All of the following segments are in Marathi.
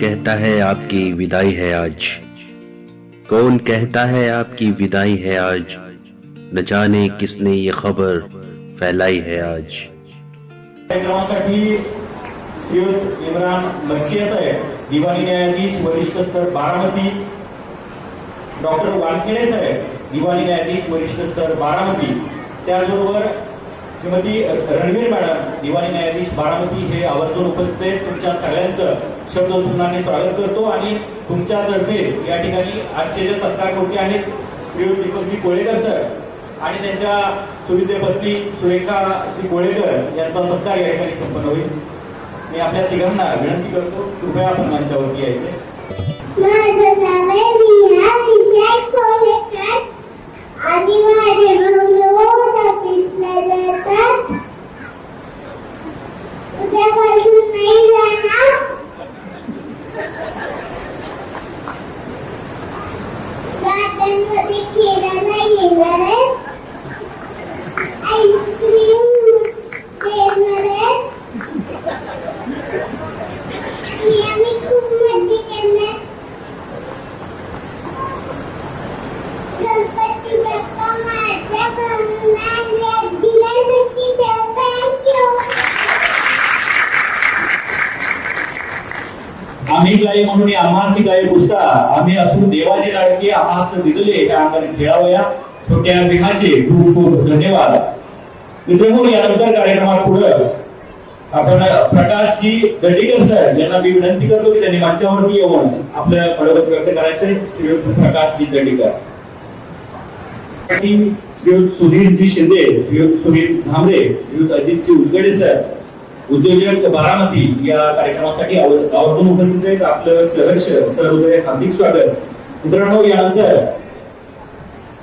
कहता है आपकी विदाई है आज? कौन कहता है आपकी विदाई है आज? न जाने किसने ये खबर फैलाई है आज। इम्रान मच्छी साहेब दिवाणी न्यायाधीश वरिष्ठ स्तर बारामती. डॉक्टर वानखेडे साहेब दिवाणी न्यायाधीश वरिष्ठ स्तर बारामती. त्याचबरोबर श्रीमती रणवीर मॅडम दिवाणी न्यायाधीश बारामती हे आवर्जून उपस्थित तुमच्या सगळ्यांचं शब्द स्वागत करतो आणि तुमच्यातर्फे या ठिकाणी आजचे जे सत्कारकृती आहेत श्रीयुत दीपकजी कोळेकर सर आणि त्यांच्या सुविधे पत्नी सुरेखाजी कोळेकर यांचा सत्कार या ठिकाणी संपन्न होईल. मी आपल्या तिघांना विनंती करतो कृपया आपण मंचावरती यायचे. आम्ही गाय म्हणून आम्हाची गाय पुसता आम्ही असून देवाचे लाडके आम्हास दिलेले त्या अंगाने खेळावया. छोट्या विहाचे खूप खूप धन्यवाद. मित्रांनो यानंतर कार्यक्रमात पुढे आपण प्रकाशजी दंडीकर सर यांना मी विनंती करतो की त्यांनी मंचावरती येऊन आपलं मनोगत व्यक्त करायचंय. श्रीयुत प्रकाशजी दंडीकर. आणि श्रीयुत सुधीरजी शिंदे श्रीयुत सुनील झांबरे श्रीयुत अजितजी उलगडे सर उद्योजक बारामती या कार्यक्रमासाठी आवर्जून उपस्थित आहेत आपलं सहर्ष सहृदय हार्दिक स्वागत. मित्रांनो यानंतर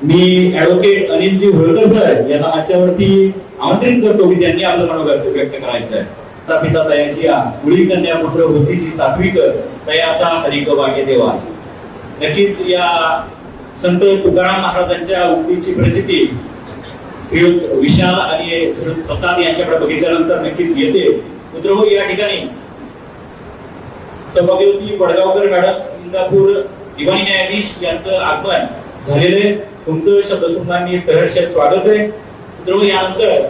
मी ऍडव्होकेट अनिलजी होळकर सर यांना आजच्यावरती आमंत्रित करतो की त्यांनी आपलं मनोगत व्यक्त करायचं आहे पिता तयाची मुळी कन्या पुत्र होतीची सात्विक तयाचा हरिक वाक्य देवा. नक्कीच या संत तुकाराम महाराजांच्या उक्तीची प्रचिती श्रीयुत विशाल आणि श्रीयुत प्रसाद यांच्याकडे बघितल्यानंतर नक्कीच येते. मित्र या ठिकाणी. सौभाग्यवती वडगावकर मॅडम इंदापूर दिवाणी न्यायाधीश यांचं आगमन झालेले तुमचं शब्दसुंदांनी सहर्ष स्वागत आहे. मित्र यानंतर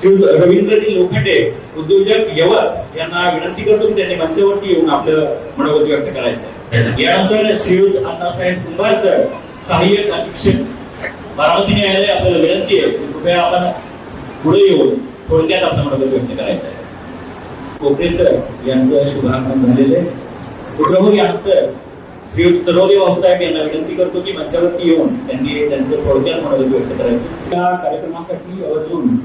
श्रीयुत रवींद्रजी लोखंडे उद्योजक यवत यांना विनंती करतो की त्यांनी मंचावरती येऊन आपलं मनोगत व्यक्त करायचं आहे. यानंतर श्रीयुत अण्णासाहेब कुंभार सर सहाय्यक अधीक्षक बारामती न्यायालय आपल्याला विनंती आहे की कृपया आपण पुढे येऊन थोडक्यात आपलं मनोगत व्यक्त करायचं आहे. कोपरे सर यांचं शुभागमन झालेलं आहे. मित्रहो यानंतर श्री सरोदे भाऊसाहेब यांना विनंती करतो की मंचावरती येऊन त्यांनी त्यांचं थोडक्यात मनोगत व्यक्त करायचं. या कार्यक्रमासाठी अजून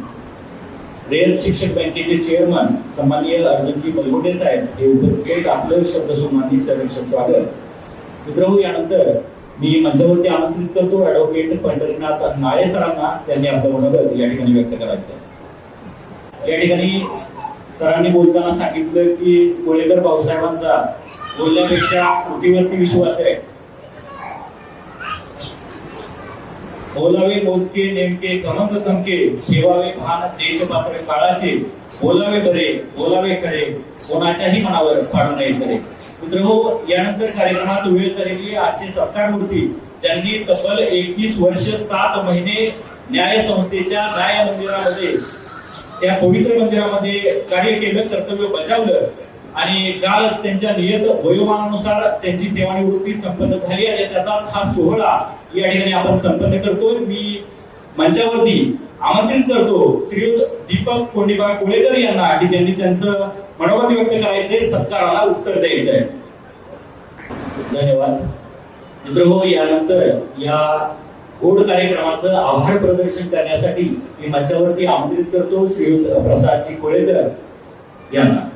रेल शिक्षक बँकेचे चेअरमन सन्माननीय अर्जुनजी बलगोटे साहेब हे उपस्थित आपलं शब्दसुमानी सहर्ष स्वागत. मित्रहो यानंतर मी मंचावरती आमंत्रित करतो ऍडव्होकेट पंढरीनाथ नाळे सरांना त्यांनी आपलं मनोगत या ठिकाणी व्यक्त करायचं. या ठिकाणी सरांनी बोलताना सांगितलं की कोळेकर भाऊसाहेबांचा बोलण्यापेक्षा कृतीवरती विश्वास आहे. बोलावे मोजके नेमके खमंग खमके ठेवावे भान देशपात्र काळाचे बोलावे बरे बोलावे खरे कोणाच्याही मनावर पाडू नये खरे. मित्रहो यानंतर कार्यक्रमात वेळ झालेली आजचे सत्कारमूर्ती ज्यांनी तब्बल एकवीस वर्ष सात महिने न्याय संस्थेच्या न्याय मंदिरामध्ये त्या पवित्र मंदिरामध्ये कार्य केलं कर्तव्य बजावलं आणि कालच त्यांच्या नियत वयोमानानुसार त्यांची सेवानिवृत्ती संपन्न झाली आणि त्याचाच हा सोहळा या ठिकाणी आपण संपन्न करतोय. मी मंचावरती आमंत्रित करतो श्रीयुत दीपक कोंडीबा कोळेकर यांना की त्यांनी त्यांचं मनोगत व्यक्त करायचे सत्काराला उत्तर द्यायचं आहे धन्यवाद. मित्रहो यानंतर या गोड कार्यक्रमाचं आभार प्रदर्शन करण्यासाठी मी मंचावरती आमंत्रित करतो श्रीयुत प्रसादजी कोळेकर यांना.